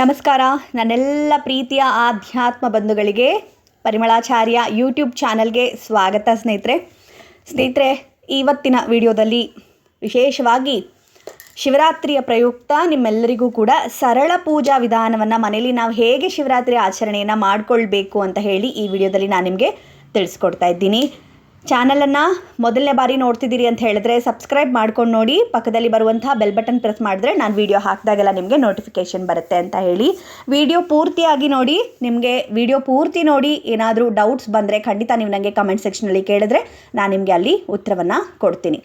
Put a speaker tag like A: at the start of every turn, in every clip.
A: ನಮಸ್ಕಾರ. ನನ್ನೆಲ್ಲ ಪ್ರೀತಿಯ ಆಧ್ಯಾತ್ಮ ಬಂಧುಗಳಿಗೆ, ಪರಿಮಳಾಚಾರ್ಯ ಯೂಟ್ಯೂಬ್ ಚಾನಲ್ಗೆ ಸ್ವಾಗತ ಸ್ನೇಹಿತರೆ. ಸ್ನೇಹಿತರೆ, ಇವತ್ತಿನ ವಿಡಿಯೋದಲ್ಲಿ ವಿಶೇಷವಾಗಿ ಶಿವರಾತ್ರಿಯ ಪ್ರಯುಕ್ತ ನಿಮ್ಮೆಲ್ಲರಿಗೂ ಕೂಡ ಸರಳ ಪೂಜಾ ವಿಧಾನವನ್ನು ಮನೇಲಿ ನಾವು ಹೇಗೆ ಶಿವರಾತ್ರಿ ಆಚರಣೆಯನ್ನು ಮಾಡಿಕೊಳ್ಬೇಕು ಅಂತ ಹೇಳಿ ಈ ವಿಡಿಯೋದಲ್ಲಿ ನಾನು ನಿಮಗೆ ತಿಳಿಸ್ಕೊಡ್ತಾ ಇದ್ದೀನಿ. ಚಾನಲನ್ನು ಮೊದಲನೇ ಬಾರಿ ನೋಡ್ತಿದ್ದೀರಿ ಅಂತ ಹೇಳಿದ್ರೆ ಸಬ್ಸ್ಕ್ರೈಬ್ ಮಾಡ್ಕೊಂಡು ನೋಡಿ. ಪಕ್ಕದಲ್ಲಿ ಬರುವಂಥ ಬೆಲ್ ಬಟನ್ ಪ್ರೆಸ್ ಮಾಡಿದ್ರೆ ನಾನು ವೀಡಿಯೋ ಹಾಕಿದಾಗೆಲ್ಲ ನಿಮಗೆ ನೋಟಿಫಿಕೇಷನ್ ಬರುತ್ತೆ ಅಂತ ಹೇಳಿ. ವಿಡಿಯೋ ಪೂರ್ತಿಯಾಗಿ ನೋಡಿ. ನಿಮಗೆ ವಿಡಿಯೋ ಪೂರ್ತಿ ನೋಡಿ. ಏನಾದರೂ ಡೌಟ್ಸ್ ಬಂದರೆ ಖಂಡಿತ ನೀವು ನನಗೆ ಕಮೆಂಟ್ ಸೆಕ್ಷನಲ್ಲಿ ಕೇಳಿದ್ರೆ ನಾನು ನಿಮಗೆ ಅಲ್ಲಿ ಉತ್ತರವನ್ನು ಕೊಡ್ತೀನಿ.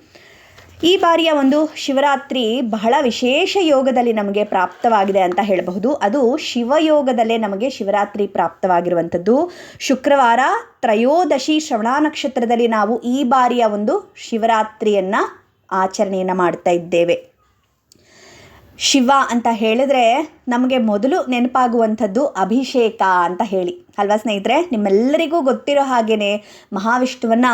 A: ಈ ಬಾರಿಯ ಒಂದು ಶಿವರಾತ್ರಿ ಬಹಳ ವಿಶೇಷ ಯೋಗದಲ್ಲಿ ನಮಗೆ ಪ್ರಾಪ್ತವಾಗಿದೆ ಅಂತ ಹೇಳಬಹುದು. ಅದು ಶಿವಯೋಗದಲ್ಲೇ ನಮಗೆ ಶಿವರಾತ್ರಿ ಪ್ರಾಪ್ತವಾಗಿರುವಂಥದ್ದು. ಶುಕ್ರವಾರ ತ್ರಯೋದಶಿ ಶ್ರವಣ ನಕ್ಷತ್ರದಲ್ಲಿ ನಾವು ಈ ಬಾರಿಯ ಒಂದು ಶಿವರಾತ್ರಿಯನ್ನು ಆಚರಣೆಯನ್ನು ಮಾಡ್ತಾ ಇದ್ದೇವೆ. ಶಿವ ಅಂತ ಹೇಳಿದ್ರೆ ನಮಗೆ ಮೊದಲು ನೆನಪಾಗುವಂಥದ್ದು ಅಭಿಷೇಕ ಅಂತ ಹೇಳಿ. ಅಲ್ವಾ ಸ್ನೇಹಿತರೆ? ನಿಮ್ಮೆಲ್ಲರಿಗೂ ಗೊತ್ತಿರೋ ಹಾಗೇನೆ ಮಹಾವಿಷ್ಣುವನ್ನ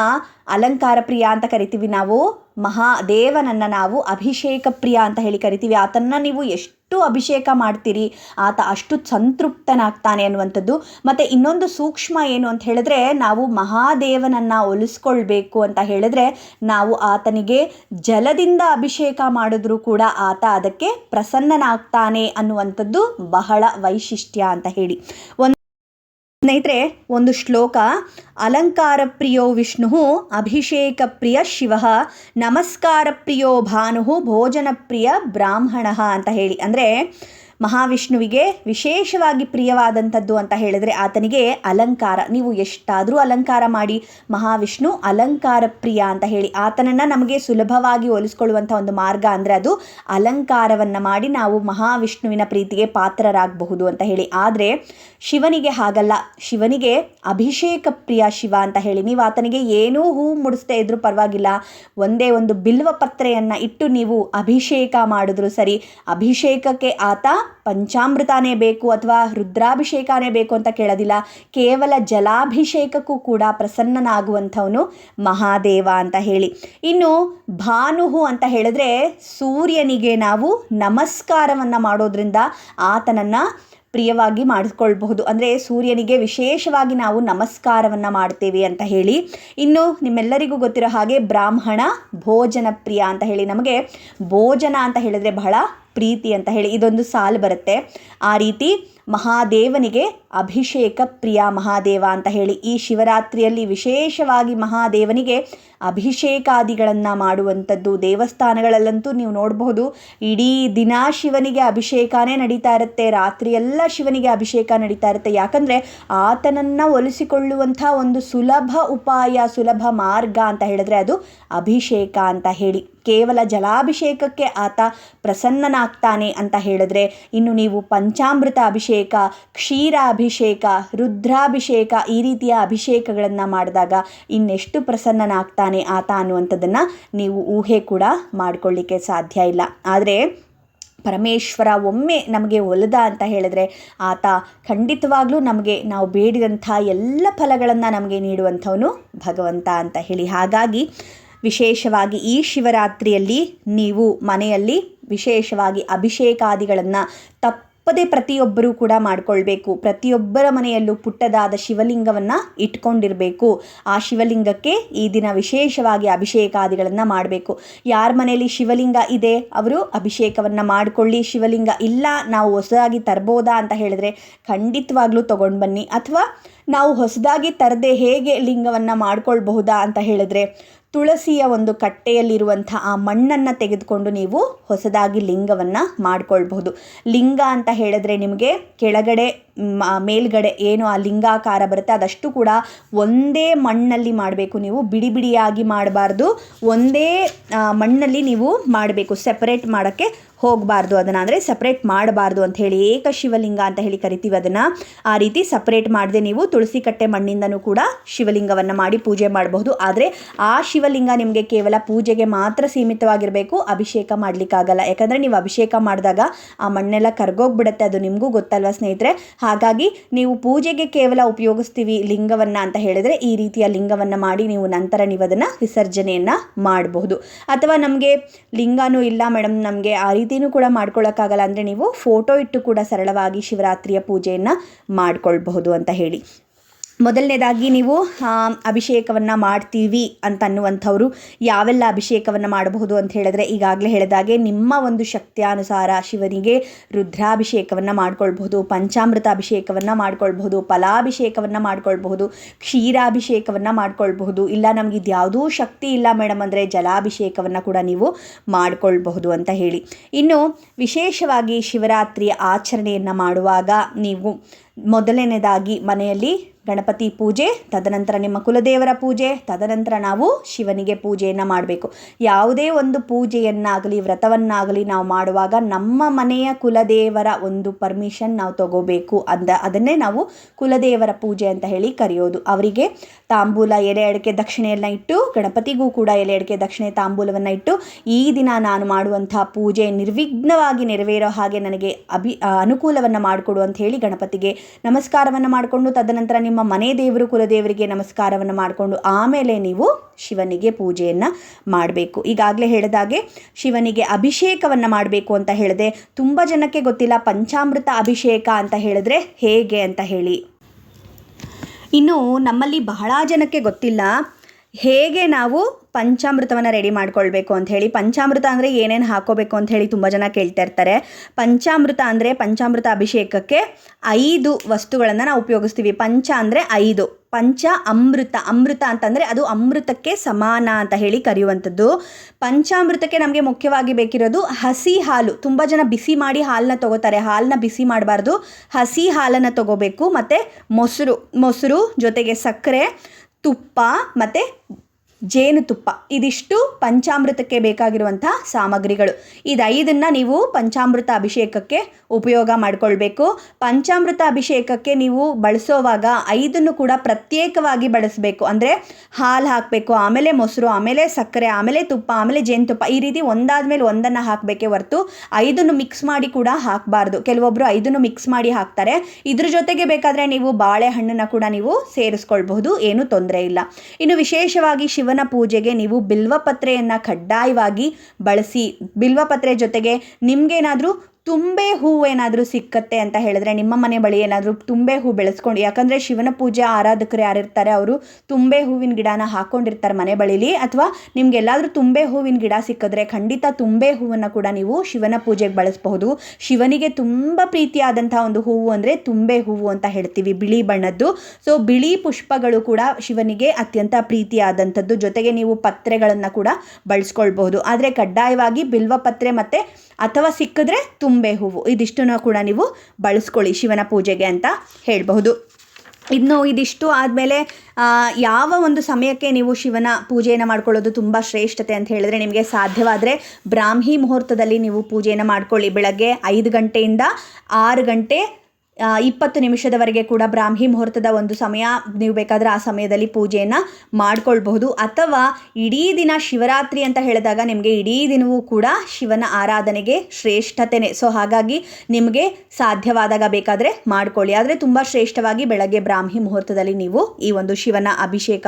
A: ಅಲಂಕಾರ ಪ್ರಿಯ ಅಂತ ಕರಿತೀವಿ ನಾವು, ಮಹಾದೇವನನ್ನು ನಾವು ಅಭಿಷೇಕ ಪ್ರಿಯ ಅಂತ ಹೇಳಿ ಕರಿತೀವಿ. ಆತನ್ನ ನೀವು ಎಷ್ಟು ಅಭಿಷೇಕ ಮಾಡ್ತೀರಿ, ಆತ ಅಷ್ಟು ಸಂತೃಪ್ತನಾಗ್ತಾನೆ ಅನ್ನುವಂಥದ್ದು. ಮತ್ತು ಇನ್ನೊಂದು ಸೂಕ್ಷ್ಮ ಏನು ಅಂತ ಹೇಳಿದ್ರೆ, ನಾವು ಮಹಾದೇವನನ್ನು ಒಲಿಸ್ಕೊಳ್ಬೇಕು ಅಂತ ಹೇಳಿದ್ರೆ, ನಾವು ಆತನಿಗೆ ಜಲದಿಂದ ಅಭಿಷೇಕ ಮಾಡಿದ್ರೂ ಕೂಡ ಆತ ಅದಕ್ಕೆ ಪ್ರಸನ್ನನಾಗ್ತಾನೆ ಅನ್ನುವಂಥದ್ದು ಬಹಳ ವೈಶಿಷ್ಟ್ಯ ಅಂತ ಹೇಳಿ. ಒಂದು ಸ್ನೇಹಿತರೆ, ಒಂದು ಶ್ಲೋಕ, ಅಲಂಕಾರ ಪ್ರಿಯೋ ವಿಷ್ಣು, ಅಭಿಷೇಕ ಪ್ರಿಯ ಶಿವ, ನಮಸ್ಕಾರ ಪ್ರಿಯೋ ಭಾನು, ಭೋಜನ ಪ್ರಿಯ ಬ್ರಾಹ್ಮಣ ಅಂತ ಹೇಳಿ. ಅಂದರೆ ಮಹಾವಿಷ್ಣುವಿಗೆ ವಿಶೇಷವಾಗಿ ಪ್ರಿಯವಾದಂಥದ್ದು ಅಂತ ಹೇಳಿದರೆ ಆತನಿಗೆ ಅಲಂಕಾರ. ನೀವು ಎಷ್ಟಾದರೂ ಅಲಂಕಾರ ಮಾಡಿ, ಮಹಾವಿಷ್ಣು ಅಲಂಕಾರ ಪ್ರಿಯ ಅಂತ ಹೇಳಿ ಆತನನ್ನು ನಮಗೆ ಸುಲಭವಾಗಿ ಹೋಲಿಸ್ಕೊಳ್ಳುವಂಥ ಒಂದು ಮಾರ್ಗ ಅಂದರೆ ಅದು ಅಲಂಕಾರವನ್ನು ಮಾಡಿ ನಾವು ಮಹಾವಿಷ್ಣುವಿನ ಪ್ರೀತಿಗೆ ಪಾತ್ರರಾಗಬಹುದು ಅಂತ ಹೇಳಿ. ಆದರೆ ಶಿವನಿಗೆ ಹಾಗಲ್ಲ. ಶಿವನಿಗೆ ಅಭಿಷೇಕ ಪ್ರಿಯ ಶಿವ ಅಂತ ಹೇಳಿ. ನೀವು ಆತನಿಗೆ ಏನೂ ಹೂ ಮುಡಿಸ್ತಾ ಇದ್ರೂ ಪರವಾಗಿಲ್ಲ. ಒಂದೇ ಒಂದು ಬಿಲ್ವ ಪತ್ರೆಯನ್ನು ಇಟ್ಟು ನೀವು ಅಭಿಷೇಕ ಮಾಡಿದ್ರು ಸರಿ, ಅಭಿಷೇಕಕ್ಕೆ ಆತ ಪಂಚಾಮೃತನೇ ಬೇಕು ಅಥವಾ ರುದ್ರಾಭಿಷೇಕಾನೇ ಬೇಕು ಅಂತ ಕೇಳೋದಿಲ್ಲ. ಕೇವಲ ಜಲಾಭಿಷೇಕಕ್ಕೂ ಕೂಡ ಪ್ರಸನ್ನನಾಗುವಂಥವನು ಮಹಾದೇವ ಅಂತ ಹೇಳಿ. ಇನ್ನು ಭಾನುಹು ಅಂತ ಹೇಳಿದ್ರೆ ಸೂರ್ಯನಿಗೆ ನಾವು ನಮಸ್ಕಾರವನ್ನು ಮಾಡೋದ್ರಿಂದ ಆತನನ್ನು ಪ್ರಿಯವಾಗಿ ಮಾಡಿಸ್ಕೊಳ್ಬಹುದು. ಅಂದರೆ ಸೂರ್ಯನಿಗೆ ವಿಶೇಷವಾಗಿ ನಾವು ನಮಸ್ಕಾರವನ್ನು ಮಾಡ್ತೇವೆ ಅಂತ ಹೇಳಿ. ಇನ್ನು ನಿಮ್ಮೆಲ್ಲರಿಗೂ ಗೊತ್ತಿರೋ ಹಾಗೆ ಬ್ರಾಹ್ಮಣ ಭೋಜನ ಪ್ರಿಯ ಅಂತ ಹೇಳಿ ನಮಗೆ ಭೋಜನ ಅಂತ ಹೇಳಿದ್ರೆ ಬಹಳ ಪ್ರೀತಿ ಅಂತ ಹೇಳಿ ಇದೊಂದು ಸಾಲು ಬರುತ್ತೆ. ಆ ರೀತಿ ಮಹಾದೇವನಿಗೆ ಅಭಿಷೇಕ ಪ್ರಿಯ ಮಹಾದೇವ ಅಂತ ಹೇಳಿ ಈ ಶಿವರಾತ್ರಿಯಲ್ಲಿ ವಿಶೇಷವಾಗಿ ಮಹಾದೇವನಿಗೆ ಅಭಿಷೇಕಾದಿಗಳನ್ನು ಮಾಡುವಂಥದ್ದು ದೇವಸ್ಥಾನಗಳಲ್ಲಂತೂ ನೀವು ನೋಡಬಹುದು. ಇಡೀ ದಿನ ಶಿವನಿಗೆ ಅಭಿಷೇಕನೇ ನಡೀತಾ ಇರುತ್ತೆ. ರಾತ್ರಿಯೆಲ್ಲ ಶಿವನಿಗೆ ಅಭಿಷೇಕ ನಡೀತಾ ಇರುತ್ತೆ. ಯಾಕಂದರೆ ಆತನನ್ನು ಒಲಿಸಿಕೊಳ್ಳುವಂಥ ಒಂದು ಸುಲಭ ಉಪಾಯ, ಸುಲಭ ಮಾರ್ಗ ಅಂತ ಹೇಳಿದ್ರೆ ಅದು ಅಭಿಷೇಕ ಅಂತ ಹೇಳಿ. ಕೇವಲ ಜಲಾಭಿಷೇಕಕ್ಕೆ ಆತ ಪ್ರಸನ್ನನಾಗ್ತಾನೆ ಅಂತ ಹೇಳಿದ್ರೆ, ಇನ್ನು ನೀವು ಪಂಚಾಮೃತ ಅಭಿಷೇಕ, ಕ್ಷೀರಾಭಿಷೇಕ, ರುದ್ರಾಭಿಷೇಕ ಈ ರೀತಿಯ ಅಭಿಷೇಕಗಳನ್ನು ಮಾಡಿದಾಗ ಇನ್ನೆಷ್ಟು ಪ್ರಸನ್ನನಾಗ್ತಾನೆ ಆತ ಅನ್ನುವಂಥದ್ದನ್ನು ನೀವು ಊಹೆ ಕೂಡ ಮಾಡಿಕೊಳ್ಳಿಕ್ಕೆ ಸಾಧ್ಯ ಇಲ್ಲ. ಆದರೆ ಪರಮೇಶ್ವರ ಒಮ್ಮೆ ನಮಗೆ ಒಲಿದ ಅಂತ ಹೇಳಿದ್ರೆ ಆತ ಖಂಡಿತವಾಗ್ಲೂ ನಮಗೆ ನಾವು ಬೇಡಿದಂಥ ಎಲ್ಲ ಫಲಗಳನ್ನು ನಮಗೆ ನೀಡುವಂಥವನು ಭಗವಂತ ಅಂತ ಹೇಳಿ. ಹಾಗಾಗಿ ವಿಶೇಷವಾಗಿ ಈ ಶಿವರಾತ್ರಿಯಲ್ಲಿ ನೀವು ಮನೆಯಲ್ಲಿ ವಿಶೇಷವಾಗಿ ಅಭಿಷೇಕಾದಿಗಳನ್ನು ತಪ್ಪದೇ ಪ್ರತಿಯೊಬ್ಬರೂ ಕೂಡ ಮಾಡಿಕೊಳ್ಬೇಕು. ಪ್ರತಿಯೊಬ್ಬರ ಮನೆಯಲ್ಲೂ ಪುಟ್ಟದಾದ ಶಿವಲಿಂಗವನ್ನು ಇಟ್ಕೊಂಡಿರಬೇಕು. ಆ ಶಿವಲಿಂಗಕ್ಕೆ ಈ ದಿನ ವಿಶೇಷವಾಗಿ ಅಭಿಷೇಕಾದಿಗಳನ್ನು ಮಾಡಬೇಕು. ಯಾರ ಮನೆಯಲ್ಲಿ ಶಿವಲಿಂಗ ಇದೆ, ಅವರು ಅಭಿಷೇಕವನ್ನು ಮಾಡಿಕೊಳ್ಳಿ. ಶಿವಲಿಂಗ ಇಲ್ಲ, ನಾವು ಹೊಸದಾಗಿ ತರ್ಬೋದಾ ಅಂತ ಹೇಳಿದ್ರೆ ಖಂಡಿತವಾಗ್ಲೂ ತೊಗೊಂಡು ಬನ್ನಿ. ಅಥವಾ ನಾವು ಹೊಸದಾಗಿ ತರದೆ ಹೇಗೆ ಲಿಂಗವನ್ನು ಮಾಡ್ಕೊಳ್ಬಹುದಾ ಅಂತ ಹೇಳಿದ್ರೆ ತುಳಸಿಯ ಒಂದು ಕಟ್ಟೆಯಲ್ಲಿರುವಂಥ ಆ ಮಣ್ಣನ್ನು ತೆಗೆದುಕೊಂಡು ನೀವು ಹೊಸದಾಗಿ ಲಿಂಗವನ್ನು ಮಾಡಿಕೊಳ್ಬಹುದು. ಲಿಂಗ ಅಂತ ಹೇಳಿದ್ರೆ ನಿಮಗೆ ಕೆಳಗಡೆ ಮೇಲ್ಗಡೆ ಏನು ಆ ಲಿಂಗಾಕಾರ ಬರುತ್ತೆ ಅದಷ್ಟು ಕೂಡ ಒಂದೇ ಮಣ್ಣಲ್ಲಿ ಮಾಡಬೇಕು ನೀವು. ಬಿಡಿ ಬಿಡಿಯಾಗಿ ಮಾಡಬಾರ್ದು. ಒಂದೇ ಮಣ್ಣಲ್ಲಿ ನೀವು ಮಾಡಬೇಕು. ಸೆಪರೇಟ್ ಮಾಡೋಕ್ಕೆ ಹೋಗಬಾರ್ದು ಅದನ್ನು ಅಂದರೆ ಸಪ್ರೇಟ್ ಮಾಡಬಾರ್ದು ಅಂತ ಹೇಳಿ ಏಕ ಶಿವಲಿಂಗ ಅಂತ ಹೇಳಿ ಕರಿತೀವಿ ಅದನ್ನು. ಆ ರೀತಿ ಸಪ್ರೇಟ್ ಮಾಡದೆ ನೀವು ತುಳಸಿ ಕಟ್ಟೆ ಮಣ್ಣಿಂದನೂ ಕೂಡ ಶಿವಲಿಂಗವನ್ನು ಮಾಡಿ ಪೂಜೆ ಮಾಡಬಹುದು. ಆದರೆ ಆ ಶಿವಲಿಂಗ ನಿಮಗೆ ಕೇವಲ ಪೂಜೆಗೆ ಮಾತ್ರ ಸೀಮಿತವಾಗಿರಬೇಕು, ಅಭಿಷೇಕ ಮಾಡಲಿಕ್ಕಾಗಲ್ಲ. ಯಾಕಂದರೆ ನೀವು ಅಭಿಷೇಕ ಮಾಡಿದಾಗ ಆ ಮಣ್ಣೆಲ್ಲ ಕರ್ಗೋಗ್ಬಿಡುತ್ತೆ, ಅದು ನಿಮಗೂ ಗೊತ್ತಲ್ವ ಸ್ನೇಹಿತರೆ? ಹಾಗಾಗಿ ನೀವು ಪೂಜೆಗೆ ಕೇವಲ ಉಪಯೋಗಿಸ್ತೀವಿ ಲಿಂಗವನ್ನು ಅಂತ ಹೇಳಿದರೆ ಈ ರೀತಿಯ ಲಿಂಗವನ್ನು ಮಾಡಿ ನೀವು ನಂತರ ನೀವು ಅದನ್ನು ವಿಸರ್ಜನೆಯನ್ನು ಮಾಡಬಹುದು. ಅಥವಾ ನಮಗೆ ಲಿಂಗನೂ ಇಲ್ಲ ಮೇಡಮ್ ನಮಗೆ ಆ ರೀತಿ ರೀತಿಯೂ ಕೂಡ ಮಾಡ್ಕೊಳ್ಳೋಕ್ಕಾಗಲ್ಲ ಅಂದರೆ ನೀವು ಫೋಟೋ ಇಟ್ಟು ಕೂಡ ಸರಳವಾಗಿ ಶಿವರಾತ್ರಿಯ ಪೂಜೆಯನ್ನು ಮಾಡ್ಕೊಳ್ಬಹುದು ಅಂತ ಹೇಳಿ. ಮೊದಲನೇದಾಗಿ ನೀವು ಅಭಿಷೇಕವನ್ನು ಮಾಡ್ತೀವಿ ಅಂತ ಅನ್ನುವಂಥವ್ರು ಯಾವೆಲ್ಲ ಅಭಿಷೇಕವನ್ನು ಮಾಡಬಹುದು ಅಂತ ಹೇಳಿದ್ರೆ ಈಗಾಗಲೇ ಹೇಳಿದಾಗೆ ನಿಮ್ಮ ಒಂದು ಶಕ್ತಿಯಾನುಸಾರ ಶಿವನಿಗೆ ರುದ್ರಾಭಿಷೇಕವನ್ನು ಮಾಡ್ಕೊಳ್ಬಹುದು ಪಂಚಾಮೃತ ಅಭಿಷೇಕವನ್ನು ಮಾಡ್ಕೊಳ್ಬಹುದು, ಫಲಾಭಿಷೇಕವನ್ನು ಮಾಡ್ಕೊಳ್ಬಹುದು, ಕ್ಷೀರಾಭಿಷೇಕವನ್ನು ಮಾಡ್ಕೊಳ್ಬಹುದು. ಇಲ್ಲ, ನಮಗೆ ಇದು ಶಕ್ತಿ ಇಲ್ಲ ಮೇಡಮ್ ಅಂದರೆ ಜಲಾಭಿಷೇಕವನ್ನು ಕೂಡ ನೀವು ಮಾಡ್ಕೊಳ್ಬಹುದು ಅಂತ ಹೇಳಿ. ಇನ್ನು ವಿಶೇಷವಾಗಿ ಶಿವರಾತ್ರಿ ಆಚರಣೆಯನ್ನು ಮಾಡುವಾಗ ನೀವು ಮೊದಲನೇದಾಗಿ ಮನೆಯಲ್ಲಿ ಗಣಪತಿ ಪೂಜೆ, ತದನಂತರ ನಿಮ್ಮ ಕುಲದೇವರ ಪೂಜೆ, ತದನಂತರ ನಾವು ಶಿವನಿಗೆ ಪೂಜೆಯನ್ನು ಮಾಡಬೇಕು. ಯಾವುದೇ ಒಂದು ಪೂಜೆಯನ್ನಾಗಲಿ, ವ್ರತವನ್ನಾಗಲಿ ನಾವು ಮಾಡುವಾಗ ನಮ್ಮ ಮನೆಯ ಕುಲದೇವರ ಒಂದು ಪರ್ಮಿಷನ್ ನಾವು ತಗೋಬೇಕು ಅಂದ, ಅದನ್ನೇ ನಾವು ಕುಲದೇವರ ಪೂಜೆ ಅಂತ ಹೇಳಿ ಕರೆಯೋದು. ಅವರಿಗೆ ತಾಂಬೂಲ ಎಲೆ ಅಡಿಕೆ ದಕ್ಷಿಣೆಯನ್ನು ಇಟ್ಟು, ಗಣಪತಿಗೂ ಕೂಡ ಎಲೆ ಅಡಿಕೆ ದಕ್ಷಿಣೆ ತಾಂಬೂಲವನ್ನು ಇಟ್ಟು, ಈ ದಿನ ನಾನು ಮಾಡುವಂಥ ಪೂಜೆ ನಿರ್ವಿಘ್ನವಾಗಿ ನೆರವೇರೋ ಹಾಗೆ ನನಗೆ ಅಭಿ, ಅನುಕೂಲವನ್ನು ಮಾಡಿಕೊಡು ಅಂತ ಹೇಳಿ ಗಣಪತಿಗೆ ನಮಸ್ಕಾರವನ್ನು ಮಾಡಿಕೊಂಡು, ತದನಂತರ ನಿಮ್ಮ ಮನೆ ದೇವರು, ಕುಲದೇವರಿಗೆ ನಮಸ್ಕಾರವನ್ನು ಮಾಡಿಕೊಂಡು ಆಮೇಲೆ ನೀವು ಶಿವನಿಗೆ ಪೂಜೆಯನ್ನು ಮಾಡಬೇಕು. ಈಗಾಗಲೇ ಹೇಳಿದಾಗೆ ಶಿವನಿಗೆ ಅಭಿಷೇಕವನ್ನು ಮಾಡಬೇಕು ಅಂತ ಹೇಳಿದೆ. ತುಂಬ ಜನಕ್ಕೆ ಗೊತ್ತಿಲ್ಲ ಪಂಚಾಮೃತ ಅಭಿಷೇಕ ಅಂತ ಹೇಳಿದ್ರೆ ಹೇಗೆ ಅಂತ ಹೇಳಿ. ಇನ್ನು ನಮ್ಮಲ್ಲಿ ಬಹಳ ಜನಕ್ಕೆ ಗೊತ್ತಿಲ್ಲ. ಹೇಗೆ ನಾವು ಪಂಚಾಮೃತವನ್ನು ರೆಡಿ ಮಾಡ್ಕೊಳ್ಬೇಕು ಅಂತ ಹೇಳಿ, ಪಂಚಾಮೃತ ಅಂದರೆ ಏನೇನು ಹಾಕೋಬೇಕು ಅಂತ ಹೇಳಿ ತುಂಬ ಜನ ಕೇಳ್ತಾ ಇರ್ತಾರೆ. ಪಂಚಾಮೃತ ಅಂದರೆ ಪಂಚಾಮೃತ ಅಭಿಷೇಕಕ್ಕೆ ಐದು ವಸ್ತುಗಳನ್ನು ನಾವು ಉಪಯೋಗಿಸ್ತೀವಿ. ಪಂಚ ಅಂದರೆ ಐದು. ಪಂಚ ಅಮೃತ. ಅಮೃತ ಅಂತಂದರೆ ಅದು ಅಮೃತಕ್ಕೆ ಸಮಾನ ಅಂತ ಹೇಳಿ ಕರೆಯುವಂಥದ್ದು. ಪಂಚಾಮೃತಕ್ಕೆ ನಮಗೆ ಮುಖ್ಯವಾಗಿ ಬೇಕಿರೋದು ಹಸಿ ಹಾಲು. ತುಂಬ ಜನ ಬಿಸಿ ಮಾಡಿ ಹಾಲನ್ನ ತಗೋತಾರೆ. ಹಾಲನ್ನ ಬಿಸಿ ಮಾಡಬಾರ್ದು. ಹಸಿ ಹಾಲನ್ನು ತಗೋಬೇಕು. ಮತ್ತು ಮೊಸರು. ಮೊಸರು ಜೊತೆಗೆ ಸಕ್ಕರೆ. ತುಪ್ಪ ಮತ್ತು ಜೇನುತುಪ್ಪ. ಇದಿಷ್ಟು ಪಂಚಾಮೃತಕ್ಕೆ ಬೇಕಾಗಿರುವಂಥ ಸಾಮಗ್ರಿಗಳು. ಇದೈದನ್ನು ನೀವು ಪಂಚಾಮೃತ ಅಭಿಷೇಕಕ್ಕೆ ಉಪಯೋಗ ಮಾಡಿಕೊಳ್ಬೇಕು. ಪಂಚಾಮೃತ ಅಭಿಷೇಕಕ್ಕೆ ನೀವು ಬಳಸೋವಾಗ ಐದನ್ನು ಕೂಡ ಪ್ರತ್ಯೇಕವಾಗಿ ಬಳಸಬೇಕು. ಅಂದರೆ ಹಾಲು ಹಾಕಬೇಕು, ಆಮೇಲೆ ಮೊಸರು, ಆಮೇಲೆ ಸಕ್ಕರೆ, ಆಮೇಲೆ ತುಪ್ಪ, ಆಮೇಲೆ ಜೇನುತುಪ್ಪ. ಈ ರೀತಿ ಒಂದಾದ ಮೇಲೆ ಒಂದನ್ನು ಹಾಕಬೇಕೇ ಹೊರತು ಐದನ್ನು ಮಿಕ್ಸ್ ಮಾಡಿ ಕೂಡ ಹಾಕಬಾರ್ದು. ಕೆಲವೊಬ್ಬರು ಐದನ್ನು ಮಿಕ್ಸ್ ಮಾಡಿ ಹಾಕ್ತಾರೆ. ಇದ್ರ ಜೊತೆಗೆ ಬೇಕಾದರೆ ನೀವು ಬಾಳೆಹಣ್ಣನ್ನು ಕೂಡ ನೀವು ಸೇರಿಸ್ಕೊಳ್ಬಹುದು. ಏನೂ ತೊಂದರೆ ಇಲ್ಲ. ಇನ್ನು ವಿಶೇಷವಾಗಿ ಶಿವ ಶಿವನ ಪೂಜೆಗೆ ನೀವು ಬಿಲ್ವಪತ್ರೆಯನ್ನು ಕಡ್ಡಾಯವಾಗಿ ಬಳಸಿ ಬಿಲ್ವಪತ್ರೆ ಜೊತೆಗೆ ನಿಮಗೇನಾದರೂ ತುಂಬೆ ಹೂವು ಏನಾದರೂ ಸಿಕ್ಕತ್ತೆ ಅಂತ ಹೇಳಿದ್ರೆ ನಿಮ್ಮ ಮನೆ ಬಳಿ ಏನಾದರೂ ತುಂಬೆ ಹೂ ಬೆಳೆಸ್ಕೊಂಡು, ಯಾಕಂದರೆ ಶಿವನ ಪೂಜೆ ಆರಾಧಕರು ಯಾರಿರ್ತಾರೆ ಅವರು ತುಂಬೆ ಹೂವಿನ ಗಿಡನ ಹಾಕ್ಕೊಂಡಿರ್ತಾರೆ ಮನೆ ಬಳಿಲಿ, ಅಥವಾ ನಿಮ್ಗೆಲ್ಲಾದರೂ ತುಂಬೆ ಹೂವಿನ ಗಿಡ ಸಿಕ್ಕಿದ್ರೆ ಖಂಡಿತ ತುಂಬೆ ಹೂವನ್ನು ಕೂಡ ನೀವು ಶಿವನ ಪೂಜೆಗೆ ಬಳಸಬಹುದು. ಶಿವನಿಗೆ ತುಂಬ ಪ್ರೀತಿಯಾದಂಥ ಒಂದು ಹೂವು ಅಂದರೆ ತುಂಬೆ ಹೂವು ಅಂತ ಹೇಳ್ತೀವಿ, ಬಿಳಿ ಬಣ್ಣದ್ದು. ಸೊ ಬಿಳಿ ಪುಷ್ಪಗಳು ಕೂಡ ಶಿವನಿಗೆ ಅತ್ಯಂತ ಪ್ರೀತಿಯಾದಂಥದ್ದು. ಜೊತೆಗೆ ನೀವು ಪತ್ರೆಗಳನ್ನು ಕೂಡ ಬಳಸ್ಕೊಳ್ಬಹುದು. ಆದರೆ ಕಡ್ಡಾಯವಾಗಿ ಬಿಲ್ವ ಪತ್ರೆ ಮತ್ತು ಅಥವಾ ಸಿಕ್ಕಿದ್ರೆ ತುಂಬೆ ಹೂವು. ಇದಿಷ್ಟನ್ನು ಕೂಡ ನೀವು ಬಳಸ್ಕೊಳ್ಳಿ ಶಿವನ ಪೂಜೆಗೆ ಅಂತ ಹೇಳಬಹುದು. ಇನ್ನು ಇದಿಷ್ಟು ಆದಮೇಲೆ ಯಾವ ಒಂದು ಸಮಯಕ್ಕೆ ನೀವು ಶಿವನ ಪೂಜೆಯನ್ನು ಮಾಡ್ಕೊಳ್ಳೋದು ತುಂಬ ಶ್ರೇಷ್ಠತೆ ಅಂತ ಹೇಳಿದ್ರೆ ನಿಮಗೆ ಸಾಧ್ಯವಾದರೆ ಬ್ರಾಹ್ಮಿ ಮುಹೂರ್ತದಲ್ಲಿ ನೀವು ಪೂಜೆಯನ್ನು ಮಾಡ್ಕೊಳ್ಳಿ. ಬೆಳಗ್ಗೆ ಐದು ಗಂಟೆಯಿಂದ ಆರು ಗಂಟೆ ಇಪ್ಪತ್ತು ನಿಮಿಷದವರೆಗೆ ಕೂಡ ಬ್ರಾಹ್ಮಿ ಮುಹೂರ್ತದ ಒಂದು ಸಮಯ. ನೀವು ಬೇಕಾದರೆ ಆ ಸಮಯದಲ್ಲಿ ಪೂಜೆಯನ್ನು ಮಾಡ್ಕೊಳ್ಬಹುದು. ಅಥವಾ ಇಡೀ ದಿನ ಶಿವರಾತ್ರಿ ಅಂತ ಹೇಳಿದಾಗ ನಿಮಗೆ ಇಡೀ ದಿನವೂ ಕೂಡ ಶಿವನ ಆರಾಧನೆಗೆ ಶ್ರೇಷ್ಠತೆನೆ. ಸೊ ಹಾಗಾಗಿ ನಿಮಗೆ ಸಾಧ್ಯವಾದಾಗ ಬೇಕಾದರೆ ಮಾಡ್ಕೊಳ್ಳಿ. ಆದರೆ ತುಂಬ ಶ್ರೇಷ್ಠವಾಗಿ ಬೆಳಗ್ಗೆ ಬ್ರಾಹ್ಮಿ ಮುಹೂರ್ತದಲ್ಲಿ ನೀವು ಈ ಒಂದು ಶಿವನ ಅಭಿಷೇಕ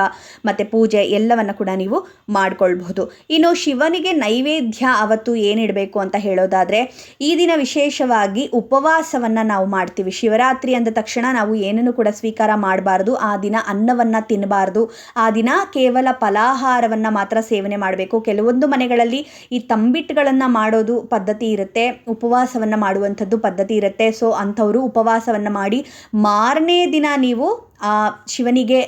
A: ಮತ್ತು ಪೂಜೆ ಎಲ್ಲವನ್ನು ಕೂಡ ನೀವು ಮಾಡಿಕೊಳ್ಬಹುದು. ಇನ್ನು ಶಿವನಿಗೆ ನೈವೇದ್ಯ ಅವತ್ತು ಏನಿಡಬೇಕು ಅಂತ ಹೇಳೋದಾದರೆ, ಈ ದಿನ ವಿಶೇಷವಾಗಿ ಉಪವಾಸವನ್ನು ನಾವು ಮಾಡ್ತೀವಿ. ಶಿವರಾತ್ರಿ ಅಂದ ತಕ್ಷಣ ನಾವು ಏನನ್ನು ಕೂಡ ಸ್ವೀಕಾರ ಮಾಡಬಾರ್ದು. ಆ ದಿನ ಅನ್ನವನ್ನು ತಿನ್ನಬಾರ್ದು. ಆ ದಿನ ಕೇವಲ ಫಲಾಹಾರವನ್ನು ಮಾತ್ರ ಸೇವನೆ ಮಾಡಬೇಕು. ಕೆಲವೊಂದು ಮನೆಗಳಲ್ಲಿ ಈ ತಂಬಿಟ್ಟುಗಳನ್ನು ಮಾಡೋದು ಪದ್ಧತಿ ಇರುತ್ತೆ. ಉಪವಾಸವನ್ನು ಮಾಡುವಂಥದ್ದು ಪದ್ಧತಿ ಇರುತ್ತೆ. ಸೊ ಅಂಥವರು ಉಪವಾಸವನ್ನು ಮಾಡಿ ಮಾರನೇ ದಿನ ನೀವು ಶಿವನಿಗೆ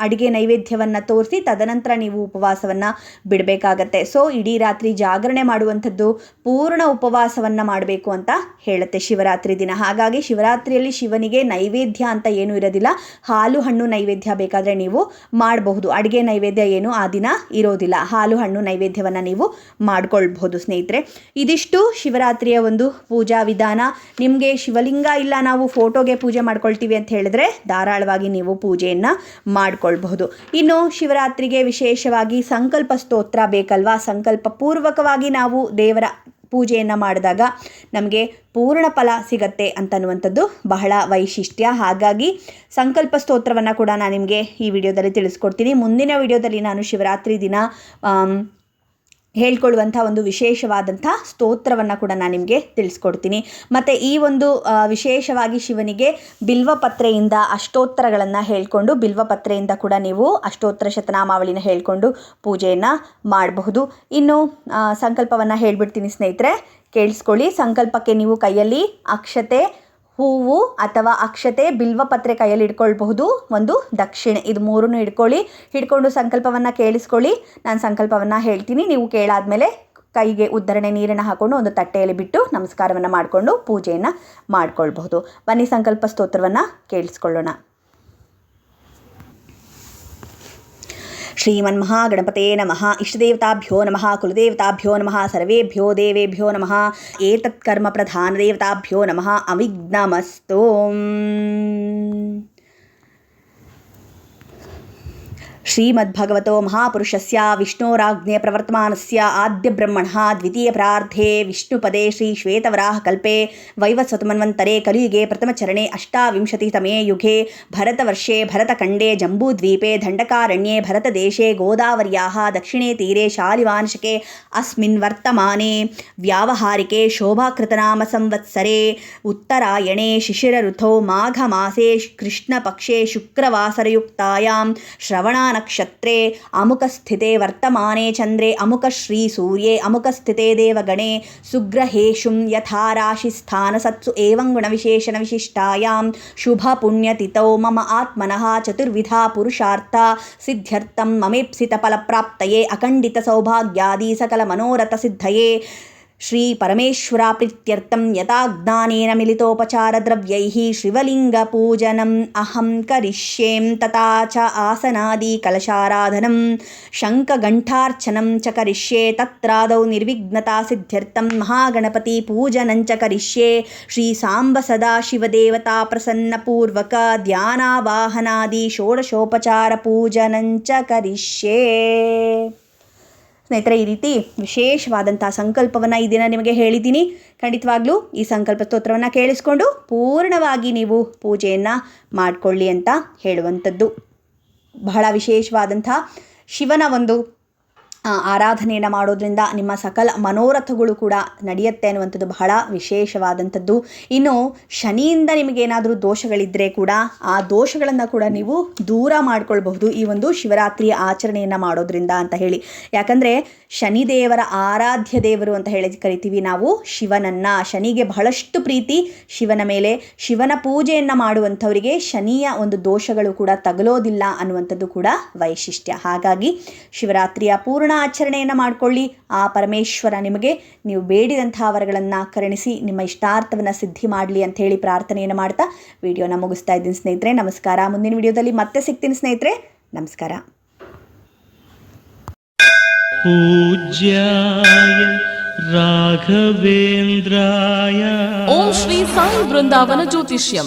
A: ಅಡುಗೆ ನೈವೇದ್ಯವನ್ನು ತೋರಿಸಿ ತದನಂತರ ನೀವು ಉಪವಾಸವನ್ನು ಬಿಡಬೇಕಾಗತ್ತೆ. ಸೊ ಇಡೀ ರಾತ್ರಿ ಜಾಗರಣೆ ಮಾಡುವಂಥದ್ದು ಪೂರ್ಣ ಉಪವಾಸವನ್ನು ಮಾಡಬೇಕು ಅಂತ ಹೇಳುತ್ತೆ ಶಿವರಾತ್ರಿ ದಿನ. ಹಾಗಾಗಿ ಶಿವರಾತ್ರಿಯಲ್ಲಿ ಶಿವನಿಗೆ ನೈವೇದ್ಯ ಅಂತ ಏನೂ ಇರೋದಿಲ್ಲ. ಹಾಲು ಹಣ್ಣು ನೈವೇದ್ಯ ಬೇಕಾದರೆ ನೀವು ಮಾಡಬಹುದು. ಅಡುಗೆ ನೈವೇದ್ಯ ಏನು ಆ ದಿನ ಇರೋದಿಲ್ಲ. ಹಾಲು ಹಣ್ಣು ನೈವೇದ್ಯವನ್ನು ನೀವು ಮಾಡ್ಕೊಳ್ಬಹುದು ಸ್ನೇಹಿತರೆ. ಇದಿಷ್ಟು ಶಿವರಾತ್ರಿಯ ಒಂದು ಪೂಜಾ ವಿಧಾನ. ನಿಮಗೆ ಶಿವಲಿಂಗ ಇಲ್ಲ ನಾವು ಫೋಟೋಗೆ ಪೂಜೆ ಮಾಡ್ಕೊಳ್ತೀವಿ ಅಂತ ಹೇಳಿದ್ರೆ ಧಾರಾಳವಾಗಿ ನೀವು ಪೂಜೆಯನ್ನು ಮಾಡ್ಕೊಳ್ಳಿ ಮಾಡಿಕೊಳ್ಬಹುದು ಇನ್ನು ಶಿವರಾತ್ರಿಗೆ ವಿಶೇಷವಾಗಿ ಸಂಕಲ್ಪ ಸ್ತೋತ್ರ ಬೇಕಲ್ವಾ? ಸಂಕಲ್ಪ ಪೂರ್ವಕವಾಗಿ ನಾವು ದೇವರ ಪೂಜೆಯನ್ನು ಮಾಡಿದಾಗ ನಮಗೆ ಪೂರ್ಣ ಫಲ ಸಿಗತ್ತೆ ಅಂತನ್ನುವಂಥದ್ದು ಬಹಳ ವೈಶಿಷ್ಟ್ಯ. ಹಾಗಾಗಿ ಸಂಕಲ್ಪ ಸ್ತೋತ್ರವನ್ನು ಕೂಡ ನಾನು ನಿಮಗೆ ಈ ವಿಡಿಯೋದಲ್ಲಿ ತಿಳಿಸ್ಕೊಡ್ತೀನಿ. ಮುಂದಿನ ವಿಡಿಯೋದಲ್ಲಿ ನಾನು ಶಿವರಾತ್ರಿ ದಿನ ಹೇಳ್ಕೊಳ್ಳುವಂಥ ಒಂದು ವಿಶೇಷವಾದಂಥ ಸ್ತೋತ್ರವನ್ನು ಕೂಡ ನಾನು ನಿಮಗೆ ತಿಳಿಸ್ಕೊಡ್ತೀನಿ. ಮತ್ತು ಈ ಒಂದು ವಿಶೇಷವಾಗಿ ಶಿವನಿಗೆ ಬಿಲ್ವಪತ್ರೆಯಿಂದ ಅಷ್ಟೋತ್ತರಗಳನ್ನು ಹೇಳ್ಕೊಂಡು, ಬಿಲ್ವಪತ್ರೆಯಿಂದ ಕೂಡ ನೀವು ಅಷ್ಟೋತ್ತರ ಶತನಾಮಾವಳಿನ ಹೇಳ್ಕೊಂಡು ಪೂಜೆಯನ್ನು ಮಾಡಬಹುದು. ಇನ್ನು ಸಂಕಲ್ಪವನ್ನು ಹೇಳ್ಬಿಡ್ತೀನಿ ಸ್ನೇಹಿತರೆ, ಕೇಳಿಸ್ಕೊಳ್ಳಿ. ಸಂಕಲ್ಪಕ್ಕೆ ನೀವು ಕೈಯಲ್ಲಿ ಅಕ್ಷತೆ ಹೂವು ಅಥವಾ ಅಕ್ಷತೆ ಬಿಲ್ವಪತ್ರೆ ಕೈಯಲ್ಲಿ ಇಟ್ಕೊಳ್ಬಹುದು. ಒಂದು ದಕ್ಷಿಣೆ. ಇದು ಮೂರನ್ನು ಇಟ್ಕೊಳ್ಳಿ ಹಿಡ್ಕೊಂಡು ಸಂಕಲ್ಪವನ್ನು ಕೇಳಿಸ್ಕೊಳ್ಳಿ. ನಾನು ಸಂಕಲ್ಪವನ್ನು ಹೇಳ್ತೀನಿ. ನೀವು ಕೇಳಾದ್ಮೇಲೆ ಕೈಗೆ ಉದ್ಧರಣೆ ನೀರನ್ನು ಹಾಕೊಂಡು ಒಂದು ತಟ್ಟೆಯಲ್ಲಿ ಬಿಟ್ಟು ನಮಸ್ಕಾರವನ್ನು ಮಾಡಿಕೊಂಡು ಪೂಜೆಯನ್ನು ಮಾಡ್ಕೊಳ್ಬಹುದು. ಬನ್ನಿ ಸಂಕಲ್ಪ ಸ್ತೋತ್ರವನ್ನು ಕೇಳಿಸ್ಕೊಳ್ಳೋಣ. श्रीमन्महागणपते नमः इष्टदेवताभ्यो नमः कुलदेवताभ्यो नमः सर्वेभ्यो देवेभ्यो नमः एतत्कर्मप्रधानदेवताभ्यो नमः अविघ्नमस्तु श्रीमद्भगवतो महापुरुषस्य विष्णोराज्ञे प्रवर्तमानस्य आद्यब्रह्मणः द्वितीयप्रार्थे विष्णुपदे श्रीश्वेतवराहकल्पे वैवस्वतमन्वन्तरे कलियुगे प्रथमचरणे अष्टाविंशतितमे युगे भरतवर्षे भरतखण्डे जम्बूद्वीपे दण्डकारण्ये भरतदेशे गोदावर्याः दक्षिणे तीरे शालिवांशके अस्मिन् वर्तमाने व्यावहारिके शोभाकृतनामसंवत्सरे उत्तरायणे शिशिरऋतौ माघमासे कृष्णपक्षे शुक्रवासरयुक्तायां श्रवणा श्रवणानक्षत्रे अमुकस्थिते वर्तमाने चन्द्रे अमुकश्रीसूर्ये अमुकस्थिते देवगणे, सुग्रहेषुं यथा राशिस्थानसत्सु एवं गुणविशेषणविशिष्टायां, शुभपुण्यतिथौ मम आत्मनः, चतुर्विधा पुरुषार्था, सिद्ध्यर्थं ममेप्सितफलप्राप्तये, अखण्डितसौभाग्यादि सकलमनोरथसिद्धये శ్రీ పరమేశ్వర ప్రీత్యర్థం యథాజ్ఞానేన మిలితోపచారద్రవ్యై శివలింగపూజనం అహం కరిష్యేం తథా చ ఆసనాది కలశారాధనం శంఖఘంటార్చనం చ కరిష్యే తత్రాదౌ నిర్విఘ్నతా సిద్ధ్యర్థం మహాగణపతి పూజనం చ కరిష్యే శ్రీ సాంబ సదా ప్రసన్నపూర్వక ధ్యానావాహనాది షోడశోపచార పూజనం చ కరిష్యే ಸ್ನೇಹಿತರೆ, ಈ ರೀತಿ ವಿಶೇಷವಾದಂಥ ಸಂಕಲ್ಪವನ್ನು ಈ ದಿನ ನಿಮಗೆ ಹೇಳಿದ್ದೀನಿ. ಖಂಡಿತವಾಗ್ಲೂ ಈ ಸಂಕಲ್ಪ ಸ್ತೋತ್ರವನ್ನು ಕೇಳಿಸ್ಕೊಂಡು ಪೂರ್ಣವಾಗಿ ನೀವು ಪೂಜೆಯನ್ನು ಮಾಡಿಕೊಳ್ಳಿ ಅಂತ ಹೇಳುವಂಥದ್ದು. ಬಹಳ ವಿಶೇಷವಾದಂಥ ಶಿವನ ಒಂದು ಆರಾಧನೆಯನ್ನು ಮಾಡೋದ್ರಿಂದ ನಿಮ್ಮ ಸಕಲ ಮನೋರಥಗಳು ಕೂಡ ನಡೆಯುತ್ತೆ ಅನ್ನುವಂಥದ್ದು ಬಹಳ ವಿಶೇಷವಾದಂಥದ್ದು. ಇನ್ನು ಶನಿಯಿಂದ ನಿಮಗೇನಾದರೂ ದೋಷಗಳಿದ್ದರೆ ಕೂಡ ಆ ದೋಷಗಳನ್ನು ಕೂಡ ನೀವು ದೂರ ಮಾಡ್ಕೊಳ್ಬಹುದು ಈ ಒಂದು ಶಿವರಾತ್ರಿಯ ಆಚರಣೆಯನ್ನು ಮಾಡೋದ್ರಿಂದ ಅಂತ ಹೇಳಿ. ಯಾಕಂದರೆ ಶನಿದೇವರ ಆರಾಧ್ಯ ದೇವರು ಅಂತ ಹೇಳಿ ಕರಿತೀವಿ ನಾವು, ಶಿವನನ್ನು. ಶನಿಗೆ ಬಹಳಷ್ಟು ಪ್ರೀತಿ, ಶಿವನ ಮೇಲೆ ಶಿವನ ಪೂಜೆಯನ್ನು ಮಾಡುವಂಥವರಿಗೆ ಶನಿಯ ಒಂದು ದೋಷಗಳು ಕೂಡ ತಗಲೋದಿಲ್ಲ ಅನ್ನುವಂಥದ್ದು ಕೂಡ ವೈಶಿಷ್ಟ್ಯ. ಹಾಗಾಗಿ ಶಿವರಾತ್ರಿಯ ಪೂರ್ಣ ಅನ್ನಪೂರ್ಣ ಆಚರಣೆಯನ್ನು ಮಾಡಿಕೊಳ್ಳಿ. ಆ ಪರಮೇಶ್ವರ ನಿಮಗೆ ನೀವು ಬೇಡಿದಂತಹ ವರಗಳನ್ನು ಕರುಣಿಸಿ ನಿಮ್ಮ ಇಷ್ಟಾರ್ಥವನ್ನು ಸಿದ್ಧಿ ಮಾಡಲಿ ಅಂತ ಹೇಳಿ ಪ್ರಾರ್ಥನೆಯನ್ನು ಮಾಡ್ತಾ ವಿಡಿಯೋನ ಮುಗಿಸ್ತಾ ಇದ್ದೀನಿ ಸ್ನೇಹಿತರೆ. ನಮಸ್ಕಾರ. ಮುಂದಿನ ವಿಡಿಯೋದಲ್ಲಿ ಮತ್ತೆ ಸಿಗ್ತೀನಿ ಸ್ನೇಹಿತರೆ. ನಮಸ್ಕಾರ.
B: ಪೂಜ್ಯಾಯ ರಾಘವೇಂದ್ರಾಯ.
C: ಓಂ ಶ್ರೀ ಸಾಯಿ ಬೃಂದಾವನ ಜ್ಯೋತಿಷ್ಯಂ.